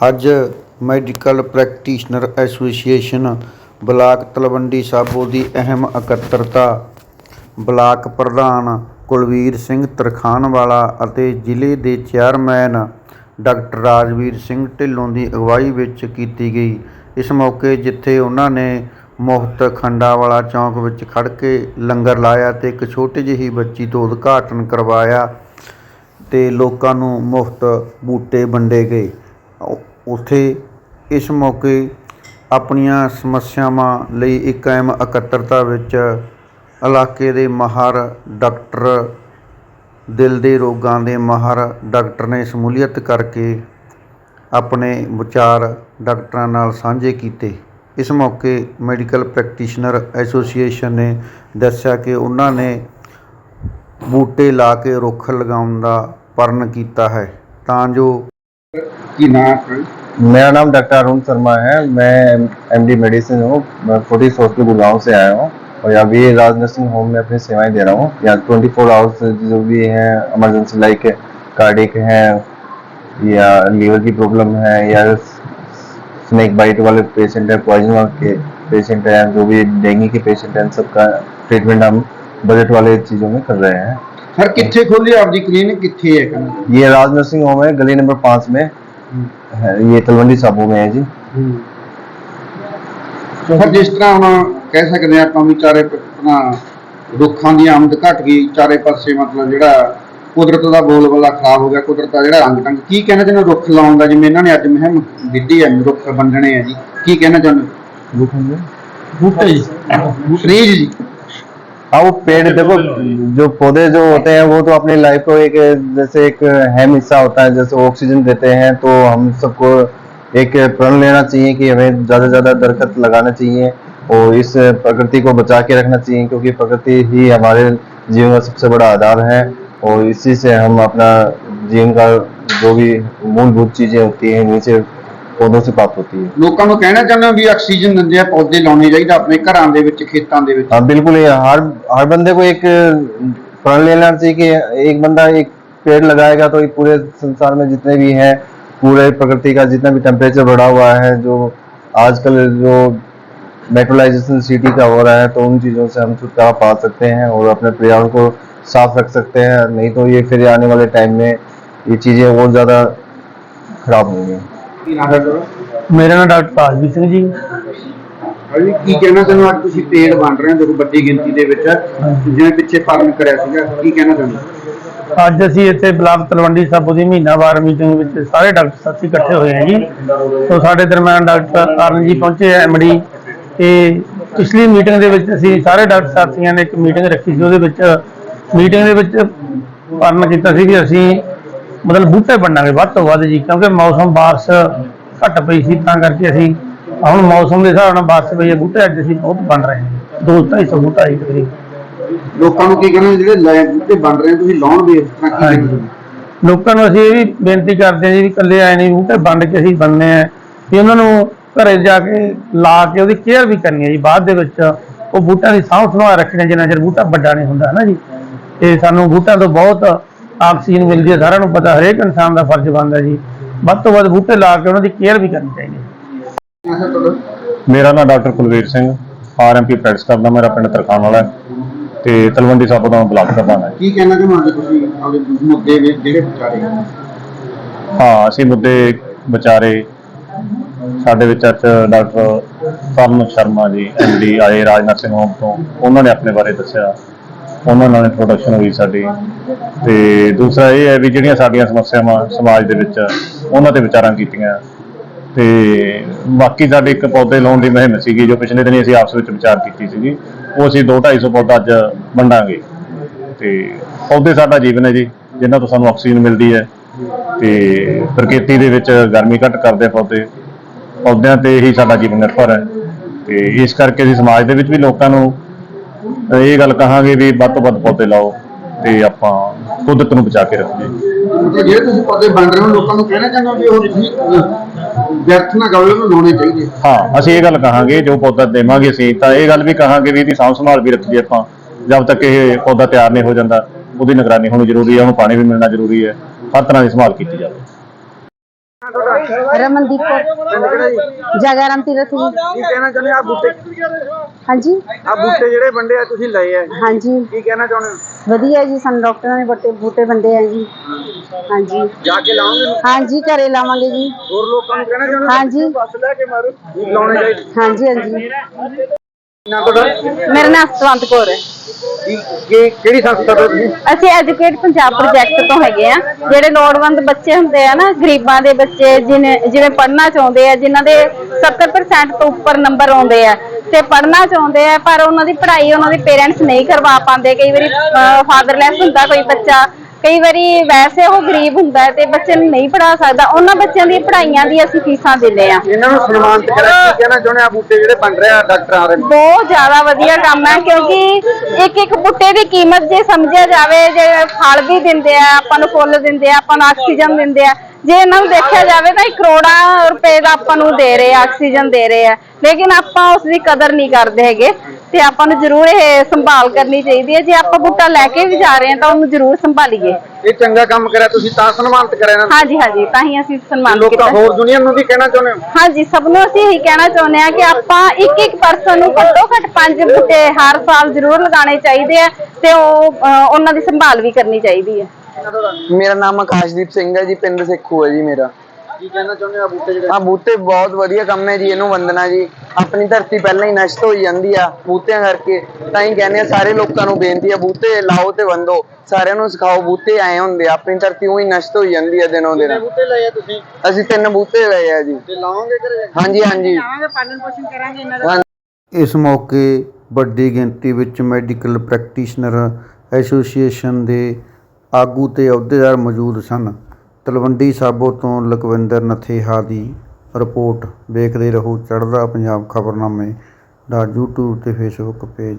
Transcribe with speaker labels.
Speaker 1: ਅੱਜ medical practitioner association block Talwandi Sabo ਦੀ ਅਹਿਮ ਇਕੱਤਰਤਾ, ਬਲਾਕ ਪ੍ਰਧਾਨ ਕੁਲਵੀਰ ਸਿੰਘ ਤਰਖਾਨਵਾਲਾ ਅਤੇ ਜ਼ਿਲ੍ਹੇ ਦੇ ਚੇਅਰਮੈਨ ਡਾਕਟਰ ਰਾਜਵੀਰ ਸਿੰਘ ਢਿੱਲੋਂ ਦੀ ਅਗਵਾਈ ਵਿੱਚ ਕੀਤੀ ਗਈ। ਇਸ ਮੌਕੇ ਜਿੱਥੇ ਉਹਨਾਂ ਨੇ ਮੁਫਤ ਖੰਡਾਵਾਲਾ ਚੌਂਕ ਵਿੱਚ ਖੜ ਕੇ ਲੰਗਰ ਲਾਇਆ ਤੇ ਇੱਕ ਛੋਟੀ ਜਿਹੀ ਬੱਚੀ ਤੋਂ ਉਦਘਾਟਨ ਕਰਵਾਇਆ ਤੇ ਲੋਕਾਂ ਨੂੰ ਮੁਫਤ ਬੂਟੇ ਵੰਡੇ ਗਏ। ਉੱਥੇ ਇਸ ਮੌਕੇ ਆਪਣੀਆਂ ਸਮੱਸਿਆਵਾਂ ਲਈ ਇੱਕ ਅਹਿਮ ਇਕੱਤਰਤਾ ਵਿੱਚ ਇਲਾਕੇ ਦੇ ਮਾਹਰ ਡਾਕਟਰ, ਦਿਲ ਦੇ ਰੋਗਾਂ ਦੇ ਮਾਹਰ ਡਾਕਟਰ ਨੇ ਸ਼ਮੂਲੀਅਤ ਕਰਕੇ ਆਪਣੇ ਵਿਚਾਰ ਡਾਕਟਰਾਂ ਨਾਲ ਸਾਂਝੇ ਕੀਤੇ। ਇਸ ਮੌਕੇ ਮੈਡੀਕਲ ਪ੍ਰੈਕਟੀਸ਼ਨਰ ਐਸੋਸੀਏਸ਼ਨ ਨੇ ਦੱਸਿਆ ਕਿ ਉਹਨਾਂ ਨੇ ਬੂਟੇ ਲਾ ਕੇ ਰੁੱਖ ਲਗਾਉਣ ਦਾ ਪਰਨ ਕੀਤਾ ਹੈ। ਤਾਂ ਜੋ
Speaker 2: ਕੀ ਨਾਮ
Speaker 3: मेरा नाम डॉक्टर अरुण शर्मा है। मैं एमडी मेडिसिन हूँ। मैं फोर्टिस हॉस्पिटल गुड़गांव से आया हूँ और यहाँ भी राज नर्सिंग होम में अपनी सेवाएँ दे रहा हूँ। यहाँ ट्वेंटी फोर आवर्स जो भी है इमरजेंसी लाइक कार्डिक है या लीवर की प्रॉब्लम है या स्नेक बाइट वाले पेशेंट है पॉइजन के पेशेंट है जो भी डेंगू के पेशेंट है सबका ट्रीटमेंट हम बजट वाले चीज़ों में कर रहे हैं।
Speaker 2: सर कितने खोली आपकी क्लिनिक कितनी है?
Speaker 3: ये राज नर्सिंग होम है गली नंबर पाँच में। हम्म। है ये तलवंडी साबू में है जी
Speaker 2: ਸਰ ਜਿਸ ਤਰ੍ਹਾਂ ਹੁਣ ਕਹਿ ਸਕਦੇ ਹਾਂ ਆਪਾਂ ਵੀ ਚਾਰੇ ਪ- ਆਪਣਾ ਰੁੱਖਾਂ ਦੀ ਆਮਦ ਘਟ ਗਈ ਚਾਰੇ ਪਾਸੇ ਮਤਲਬ ਜਿਹੜਾ ਕੁਦਰਤ ਦਾ ਬੋਲਬਾਲਾ ਖਰਾਬ ਹੋ ਗਿਆ ਕੁਦਰਤ ਦਾ ਜਿਹੜਾ ਰੰਗ ਢੰਗ ਕੀ ਕਹਿਣਾ ਚਾਹੁੰਦੇ ਹੋ ਰੁੱਖ ਲਾਉਣ ਦਾ ਜਿਵੇਂ ਇਹਨਾਂ ਨੇ ਅੱਜ ਮੁਹਿੰਮ ਵਿੱਢੀ ਹੈ ਰੁੱਖ ਵੰਡਣੇ ਆ ਜੀ ਕੀ ਕਹਿਣਾ ਚਾਹੁੰਦੇ ਹੋ? ਬੂਟੇ ਜੀ ਫਰੀਜ ਜੀ
Speaker 3: हाँ वो पेड़ देखो जो पौधे जो होते हैं वो तो अपनी लाइफ को एक जैसे एक अहम हिस्सा होता है जैसे ऑक्सीजन देते हैं तो हम सबको एक प्रण लेना चाहिए कि हमें ज़्यादा से ज़्यादा दरखत लगाना चाहिए और इस प्रकृति को बचा के रखना चाहिए क्योंकि प्रकृति ही हमारे जीवन का सबसे बड़ा आधार है और इसी से हम अपना जीवन का जो भी मूलभूत चीज़ें होती हैं से पौधों से प्राप्त होती है
Speaker 2: ਲੋਕਾਂ ਨੂੰ ਕਹਿਣਾ ਚਾਹੁੰਦੇ ਹੋ ਵੀ ਆਕਸੀਜਨ ਦਿੰਦੇ ਆ ਪੌਦੇ ਲਾਉਣੇ ਚਾਹੀਦੇ ਆਪਣੇ ਘਰਾਂ ਦੇ ਵਿੱਚ ਖੇਤਾਂ ਦੇ ਵਿੱਚ
Speaker 3: हाँ बिल्कुल ये हर हर बंदे को एक प्रण लेना चाहिए कि एक बंदा एक पेड़ लगाएगा तो ये पूरे संसार में जितने भी हैं पूरे प्रकृति का जितना भी टेम्परेचर बढ़ा हुआ है जो आजकल जो मेट्रोलाइजेशन सिटी का हो रहा है तो उन चीज़ों से हम छुटकारा पा सकते हैं और अपने पर्यावरण को साफ रख सकते हैं नहीं तो ये फिर आने वाले टाइम में ये चीज़ें और ज़्यादा खराब होंगी
Speaker 2: ਕੀ ਨਾਮ ਹੈ ਤੁਹਾਡਾ?
Speaker 4: ਮੇਰਾ ਨਾਮ ਡਾਕਟਰ ਤਾਜਵੀਰ ਸਿੰਘ ਜੀ।
Speaker 2: ਹਾਂਜੀ ਕੀ ਕਹਿਣਾ ਚਾਹੁੰਦੇ ਹੋ? ਅੱਜ ਤੁਸੀਂ ਪੇੜ ਵੰਡ ਰਹੇ ਹੋ ਦੇਖੋ ਵੱਡੀ ਗਿਣਤੀ ਦੇ ਵਿੱਚ। ਜਿਵੇਂ ਪਿੱਛੇ ਫਾਰਮ ਕਰਿਆ ਸੀਗਾ ਕੀ ਕਹਿਣਾ ਚਾਹੁੰਦੇ ਹੋ?
Speaker 4: ਅੱਜ ਅਸੀਂ ਇੱਥੇ ਬਲਾਕ ਤਲਵੰਡੀ ਸਾਬੋ ਦੀ ਮਹੀਨਾਵਾਰ ਮੀਟਿੰਗ ਵਿੱਚ ਸਾਰੇ ਡਾਕਟਰ ਸਾਥੀ ਇਕੱਠੇ ਹੋਏ ਹਾਂ ਜੀ। ਸੋ ਸਾਡੇ ਦਰਮਿਆਨ ਡਾਕਟਰ ਅਰਨ ਜੀ ਪਹੁੰਚੇ ਐਮਡੀ ਤੇ ਪਿਛਲੀ ਮੀਟਿੰਗ ਦੇ ਵਿੱਚ ਅਸੀਂ ਸਾਰੇ ਡਾਕਟਰ ਸਾਥੀਆਂ ਨੇ ਇੱਕ ਮੀਟਿੰਗ ਰੱਖੀ ਸੀ। ਉਹਦੇ ਵਿੱਚ ਮੀਟਿੰਗ ਦੇ ਵਿੱਚ ਪਰਨ ਕੀਤਾ ਸੀ ਕਿ ਅਸੀਂ ਮਤਲਬ ਬੂਟੇ ਵੰਡਾਂਗੇ ਵੱਧ ਤੋਂ ਵੱਧ ਜੀ ਕਿਉਂਕਿ ਮੌਸਮ ਬਾਰਿਸ਼ ਘੱਟ ਪਈ ਸੀ ਤਾਂ ਕਰਕੇ ਅਸੀਂ ਹੁਣ ਮੌਸਮ ਦੇ ਹਿਸਾਬ ਨਾਲ ਬਾਰਿਸ਼ ਪਈ ਹੈ ਬੂਟੇ ਅੱਜ ਅਸੀਂ ਬਹੁਤ ਵੰਡ ਰਹੇ ਹਾਂ। ਦੋ ਢਾਈ ਸੌ ਬੂਟਾ ਜੀ ਤਕਰੀਬਨ।
Speaker 2: ਲੋਕਾਂ ਨੂੰ ਕੀ ਕਹਿਣਾ ਜਿਹੜੇ ਲੈ ਬੂਟੇ ਵੰਡ ਰਹੇ ਹੋ ਤੁਸੀਂ ਲਾਉਣ ਵੀ ਇਸ ਤਰ੍ਹਾਂ ਕੀ ਹੋ?
Speaker 4: ਲੋਕਾਂ ਨੂੰ ਅਸੀਂ ਇਹ ਵੀ ਬੇਨਤੀ ਕਰਦੇ ਹਾਂ ਜੀ ਵੀ ਇਕੱਲੇ ਆਏ ਨਹੀਂ ਬੂਟੇ ਵੰਡ ਕੇ ਅਸੀਂ ਬੰਨੇ ਆ ਵੀ ਉਹਨਾਂ ਨੂੰ ਘਰੇ ਜਾ ਕੇ ਲਾ ਕੇ ਉਹਦੀ ਕੇਅਰ ਵੀ ਕਰਨੀ ਹੈ ਜੀ ਬਾਅਦ ਦੇ ਵਿੱਚ ਉਹ ਬੂਟਿਆਂ ਦੀ ਸਾਂਭ ਸੰਭਾਲ ਰੱਖਣੀ ਹੈ, ਜਿੰਨਾ ਚਿਰ ਬੂਟਾ ਵੱਡਾ ਨਹੀਂ ਹੁੰਦਾ ਹੈ ਨਾ ਜੀ। ਤੇ ਸਾਨੂੰ ਬੂਟਿਆਂ ਤੋਂ ਬਹੁਤ ਆਕਸੀਜਨ ਮਿਲਦੀ ਹੈ ਸਾਰਿਆਂ ਨੂੰ ਪਤਾ ਹਰੇਕ ਇਨਸਾਨ ਦਾ ਫਰਜ਼ ਬਣਦਾ ਜੀ। ਵੱਧ ਤੋਂ ਵੱਧ ਬੂਟੇ ਲਾ ਕੇ ਉਹਨਾਂ ਦੀ ਕੇਅਰ ਵੀ ਕਰਨੀ ਚਾਹੀਦੀ ਹੈ।
Speaker 5: ਮੇਰਾ ਨਾਮ doctor Kulvir Singh RMP practice ਕਰਦਾ ਮੇਰਾ ਪਿੰਡ ਤਰਖਾਣ ਵਾਲਾ ਹੈ ਤੇ ਤਲਵੰਡੀ ਸਾਬੋ ਦਾ ਮੈਂ ਬਲਾਕ ਪ੍ਰਧਾਨ ਹੈ।
Speaker 2: ਕੀ ਕਹਿਣਾ ਚਾਹੁੰਦੇ ਹੋ ਤੁਸੀਂ ਆਪਦੇ ਮੁੱਦੇ ਵਿੱਚ ਜਿਹੜੇ ਵਿਚਾਰੇ?
Speaker 5: ਹਾਂ ਅਸੀਂ ਮੁੱਦੇ ਵਿਚਾਰੇ ਸਾਡੇ ਵਿੱਚ ਅੱਜ ਡਾਕਟਰ ਤਰਨ ਸ਼ਰਮਾ ਜੀ ਐਮਡੀ ਆਏ ਰਾਜ ਨਰਸਿੰਗ ਹੋਮ ਤੋਂ ਉਹਨਾਂ ਨੇ ਆਪਣੇ ਬਾਰੇ ਦੱਸਿਆ। ਉਹਨਾਂ ਨਾਲ ਇੰਟਰੋਡਕਸ਼ਨ ਹੋਈ ਸਾਡੀ। ਤੇ ਦੂਸਰਾ ਇਹ ਹੈ ਵੀ ਜਿਹੜੀਆਂ ਸਾਡੀਆਂ ਸਮੱਸਿਆਵਾਂ ਸਮਾਜ ਦੇ ਵਿੱਚ, ਉਹਨਾਂ ਤੇ ਵਿਚਾਰਾਂ ਕੀਤੀਆਂ। ਤੇ ਬਾਕੀ ਸਾਡੇ ਇੱਕ ਪੌਦੇ ਲਾਉਣ ਦੀ ਮੁਹਿੰਮ ਸੀਗੀ, ਜੋ ਪਿਛਲੇ ਦਿਨੀ ਅਸੀਂ ਆਪਸ ਵਿੱਚ ਵਿਚਾਰ ਕੀਤੀ ਸੀਗੀ। ਉਹ ਅਸੀਂ 2-250 ਪੌਦਾ ਅੱਜ ਵੰਡਾਂਗੇ। ਤੇ ਪੌਦੇ ਸਾਡਾ ਜੀਵਨ ਹੈ ਜੀ ਜਿਨ੍ਹਾਂ ਤੋਂ ਸਾਨੂੰ ਆਕਸੀਜਨ ਮਿਲਦੀ ਹੈ। ਤੇ ਪ੍ਰਕਿਰਤੀ ਦੇ ਵਿੱਚ ਗਰਮੀ ਘੱਟ ਕਰਦੇ ਪੌਦੇ। ਪੌਦਿਆਂ ਤੇ ਹੀ ਸਾਡਾ ਜੀਵਨ ਨਿਰਭਰ ਹੈ। ਤੇ ਇਸ ਕਰਕੇ ਅਸੀਂ ਸਮਾਜ ਦੇ ਵਿੱਚ ਵੀ ਲੋਕਾਂ ਨੂੰ ਇਹ ਗੱਲ ਕਹਾਂਗੇ ਵੀ ਵੱਧ ਤੋਂ ਵੱਧ ਪੌਦੇ ਲਾਓ ਤੇ ਆਪਾਂ ਕੁਦਰਤ ਨੂੰ ਬਚਾ ਕੇ ਰੱਖੀਏ।
Speaker 2: ਤੇ ਜਿਹੜੇ ਤੁਸੀਂ ਪੌਦੇ ਵੰਡ ਰਹੇ ਹੋ ਲੋਕਾਂ ਨੂੰ ਕਹਿਣਾ ਚਾਹੁੰਦੇ ਵੀ ਉਹ ਤੁਸੀਂ ਅਹ, ਵਿਅਰਥ ਨਾ ਗਵਲੇ ਨੂੰ ਲਾਉਣੇ ਚਾਹੀਦੇ।
Speaker 5: ਹਾਂ ਅਸੀਂ ਇਹ ਗੱਲ ਕਹਾਂਗੇ ਜੋ ਪੌਦਾ ਦੇਵਾਂਗੇ ਅਸੀਂ ਤਾਂ ਇਹ ਗੱਲ ਵੀ ਕਹਾਂਗੇ ਵੀ ਇਹਦੀ ਸਾਂਭ ਸੰਭਾਲ ਵੀ ਰੱਖੀਏ ਆਪਾਂ ਜਦ ਤੱਕ ਇਹ ਪੌਦਾ ਤਿਆਰ ਨਹੀਂ ਹੋ ਜਾਂਦਾ ਉਹਦੀ ਨਿਗਰਾਨੀ ਹੋਣੀ ਜ਼ਰੂਰੀ ਹੈ ਉਹਨੂੰ ਪਾਣੀ ਵੀ ਮਿਲਣਾ ਜ਼ਰੂਰੀ ਹੈ ਹਰ ਤਰ੍ਹਾਂ ਦੀ ਸੰਭਾਲ ਕੀਤੀ ਜਾਵੇ।
Speaker 6: ਰਮਨਦੀਪ ਕੌਰ
Speaker 2: ਪਿੰਡ ਕਿਹੜਾ ਜੀ
Speaker 6: ਜਗਾਰਾਮ ਤੀਰਥ ਜੀ
Speaker 2: ਕੀ ਕਹਿਣਾ ਚਾਹੁੰਦੇ ਆ ਬੂਟੇ
Speaker 6: ਹਾਂਜੀ
Speaker 2: ਆ ਬੂਟੇ ਜਿਹੜੇ ਵੰਡੇ ਆ ਤੁਸੀਂ ਲਏ ਆ
Speaker 6: ਹਾਂਜੀ
Speaker 2: ਕੀ ਕਹਿਣਾ ਚਾਹੁੰਦੇ ਹੋ
Speaker 6: ਵਧੀਆ ਜੀ ਸਾਨੂੰ ਡਾਕਟਰਾਂ ਨੇ ਬੂਟੇ ਬੂਟੇ ਬੰਦੇ ਆ ਜੀ ਹਾਂਜੀ
Speaker 2: ਜਾ ਕੇ ਲਾਉਂਗੇ
Speaker 6: ਹਾਂਜੀ ਘਰੇ ਲਾਵਾਂਗੇ ਜੀ
Speaker 2: ਹੋਰ ਲੋਕਾਂ ਨੂੰ ਕਹਿਣਾ ਚਾਹੁੰਦੇ
Speaker 6: ਹਾਂਜੀ
Speaker 2: ਬੱਸ ਲੈ ਕੇ ਮਾਰੋ। ਲਾਉਣੇ ਚਾਹੀਦੇ।
Speaker 6: ਹਾਂਜੀ ਹਾਂਜੀ
Speaker 2: ਨਾਂ ਤੁਹਾਡਾ
Speaker 6: ਮੇਰਾ ਨਾਮ ਸਤਵੰਤ ਕੌਰ ਹੈ।
Speaker 2: ਕੀ ਕੀ- ਕਿਹੜੀ ਸੰਸਥਾ ਤੋਂ ਤੁਸੀਂ?
Speaker 6: ਅਸੀਂ ਐਜੂਕੇਟ ਪੰਜਾਬ ਪ੍ਰੋਜੈਕਟ ਤੋਂ ਹੈਗੇ ਆ ਜਿਹੜੇ ਲੋੜਵੰਦ ਬੱਚੇ ਹੁੰਦੇ ਆ ਨਾ ਗਰੀਬਾਂ ਦੇ ਬੱਚੇ ਜਿਨੇ ਜਿਵੇਂ ਪੜ੍ਹਨਾ ਚਾਹੁੰਦੇ ਆ ਜਿਨ੍ਹਾਂ ਦੇ 70% ਤੋਂ ਉੱਪਰ ਨੰਬਰ ਆਉਂਦੇ ਆ। ਤੇ ਪੜ੍ਹਨਾ ਚਾਹੁੰਦੇ ਆ ਪਰ ਉਹਨਾਂ ਦੀ ਪੜ੍ਹਾਈ ਉਹਨਾਂ ਦੇ ਪੇਰੈਂਟਸ ਨਹੀਂ ਕਰਵਾ ਪਾਉਂਦੇ। ਕਈ ਵਾਰੀ ਫਾਦਰਲੈਸ ਹੁੰਦਾ ਕੋਈ ਬੱਚਾ। ਕਈ ਵਾਰੀ ਵੈਸੇ ਉਹ ਗਰੀਬ ਹੁੰਦਾ ਹੈ ਤੇ ਬੱਚੇ ਨੂੰ ਨਹੀਂ ਪੜ੍ਹਾ ਸਕਦਾ ਉਹਨਾਂ ਬੱਚਿਆਂ ਦੀਆਂ ਪੜ੍ਹਾਈਆਂ ਦੀ ਅਸੀਂ ਫੀਸਾਂ ਦਿੰਦੇ ਆ
Speaker 2: ਇਹਨਾਂ ਨੂੰ ਸਨਮਾਨਿਤ ਕਰਿਆ ਕੀ ਕਹਿਣਾ ਚਾਹੁੰਦੇ ਆ ਬੂਟੇ ਜਿਹੜੇ ਬਣ ਰਹੇ ਆ ਡਾਕਟਰ ਨੇ।
Speaker 6: ਬਹੁਤ ਜ਼ਿਆਦਾ ਵਧੀਆ ਕੰਮ ਹੈ ਕਿਉਂਕਿ ਇੱਕ ਇੱਕ ਬੂਟੇ ਦੀ ਕੀਮਤ ਜੇ ਸਮਝਿਆ ਜਾਵੇ ਜੇ ਫਲ ਵੀ ਦਿੰਦੇ ਆ ਆਪਾਂ ਨੂੰ ਫੁੱਲ ਦਿੰਦੇ ਆ ਆਪਾਂ ਨੂੰ ਆਕਸੀਜਨ ਦਿੰਦੇ ਆ ਜੇ ਇਹਨਾਂ ਨੂੰ ਦੇਖਿਆ ਜਾਵੇ ਤਾਂ ਇਹ ਕਰੋੜਾਂ ਰੁਪਏ ਦਾ ਆਪਾਂ ਨੂੰ ਦੇ ਰਹੇ ਆ ਆਕਸੀਜਨ ਦੇ ਰਹੇ ਆ। ਲੇਕਿਨ ਆਪਾਂ ਉਸ ਦੀ ਕਦਰ ਨਹੀਂ ਕਰਦੇ ਹੈਗੇ। ਤੇ ਆਪਾਂ ਨੂੰ ਜ਼ਰੂਰ ਇਹ ਸੰਭਾਲ ਕਰਨੀ ਚਾਹੀਦੀ ਹੈ। ਜੇ ਆਪਾਂ ਬੂਟਾ ਲੈ ਕੇ ਵੀ ਜਾ ਰਹੇ ਹਾਂ ਤਾਂ ਉਹਨੂੰ ਜ਼ਰੂਰ ਸੰਭਾਲੀਏ।
Speaker 2: ਇਹ ਚੰਗਾ ਕੰਮ ਕਰਿਆ ਤੁਸੀਂ ਤਾਂ ਸਨਮਾਨਿਤ ਕਰਿਆ ਇਹਨਾਂ ਨੂੰ।
Speaker 6: ਹਾਂਜੀ ਹਾਂਜੀ ਤਾਂ ਹੀ ਅਸੀਂ ਸਨਮਾਨ
Speaker 2: ਲੋਕਾਂ
Speaker 6: ਕੀਤਾ।
Speaker 2: ਹੋਰ ਦੁਨੀਆ ਨੂੰ ਵੀ ਕਹਿਣਾ ਚਾਹੁੰਦੇ ਹੋ?
Speaker 6: ਹਾਂਜੀ ਸਭ ਨੂੰ ਅਸੀਂ ਇਹੀ ਕਹਿਣਾ ਚਾਹੁੰਦੇ ਹਾਂ ਕਿ ਆਪਾਂ ਇੱਕ ਇੱਕ ਪਰਸਨ ਨੂੰ ਘੱਟੋ ਘੱਟ ਪੰਜ ਬੂਟੇ ਹਰ ਸਾਲ ਜ਼ਰੂਰ ਲਗਾਉਣੇ ਚਾਹੀਦੇ ਆ ਤੇ ਉਹ ਅਹ, ਉਹਨਾਂ ਦੀ ਸੰਭਾਲ ਵੀ ਕਰਨੀ ਚਾਹੀਦੀ ਹੈ।
Speaker 7: ਮੇਰਾ ਨਾਮ ਆਕਾਸ਼ਦੀਪ ਸਿੰਘ ਹੈ ਜੀ ਪਿੰਡ ਸੇਖੂ ਹੈ ਜੀ ਮੇਰਾ।
Speaker 2: ਕੀ ਕਹਿਣਾ ਚਾਹੁੰਦੇ ਆ ਬੂਟੇ ਜਿਹੜੇ?
Speaker 7: ਆ ਬੂਟੇ ਬਹੁਤ ਵਧੀਆ ਕੰਮ ਹੈ ਜੀ ਇਹਨੂੰ ਵੰਦਨਾ ਜੀ। ਆਪਣੀ ਧਰਤੀ ਪਹਿਲਾਂ ਹੀ ਨਸ਼ਟ ਹੋਈ ਜਾਂਦੀ ਆ ਬੂਟਿਆਂ ਕਰਕੇ ਤਾਂ ਹੀ ਕਹਿੰਦੇ ਆ ਸਾਰੇ ਲੋਕਾਂ ਨੂੰ ਬੇਨਤੀ ਆ ਬੂਟੇ ਲਾਓ ਤੇ ਵੰਦੋ ਸਾਰਿਆਂ ਨੂੰ ਸਿਖਾਓ ਬੂਟੇ ਆਏ ਹੁੰਦੇ ਆ ਆਪਣੀ ਧਰਤੀ ਉਹੀ ਨਸ਼ਟ ਹੋਈ ਜਾਂਦੀ ਆ ਦਿਨੋਂ ਦਿਨ।
Speaker 2: ਬੂਟੇ ਲਏ ਆ ਤੁਸੀਂ?
Speaker 7: ਅਸੀਂ ਤਿੰਨ ਬੂਟੇ ਲਏ ਆ ਜੀ।
Speaker 2: ਤੇ ਲਾਓਗੇ ਘਰੇ?
Speaker 7: ਹਾਂਜੀ ਹਾਂਜੀ।
Speaker 1: ਇਸ ਮੌਕੇ ਵੱਡੀ ਗਿਣਤੀ ਵਿੱਚ ਮੈਡੀਕਲ ਪ੍ਰੈਕਟੀਸ਼ਨਰ ਐਸੋਸੀਏਸ਼ਨ ਦੇ ਆਗੂ ਤੇ ਅਹੁਦੇਦਾਰ ਮੌਜੂਦ ਸਨ। ਤਲਵੰਡੀ ਸਾਬੋ ਤੋਂ ਲਖਵਿੰਦਰ ਨਥੇਹਾ ਦੀ ਰਿਪੋਰਟ ਵੇਖਦੇ ਰਹੋ ਚੜ੍ਹਦਾ ਪੰਜਾਬ ਖਬਰਨਾਮੇ ਦਾ ਯੂਟਿਊਬ ਅਤੇ ਫੇਸਬੁੱਕ ਪੇਜ